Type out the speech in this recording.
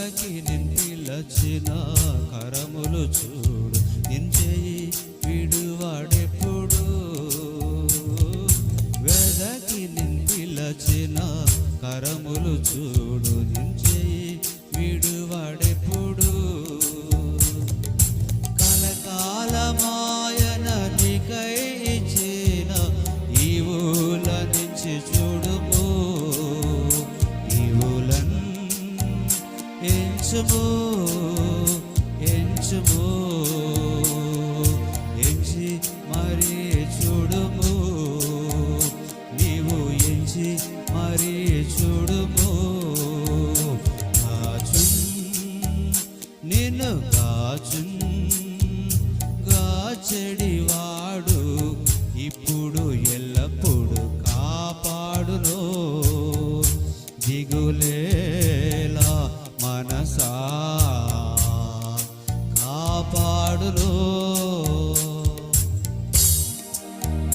వెదకి నింపిలచిన కరములు చూడు. నించేయి విడువాడెప్పుడు? వెదకి నింపిలచిన కరములు చూడు. ఎంచుము ఎంచుము ఎంచి మరి చూడుము. నీవు ఎంచి మరి చూడుము. కాచున్ నిన్ను గాచున్ గాచెడివాడు ఇప్పుడు ఎల్లప్పుడు కాపాడును.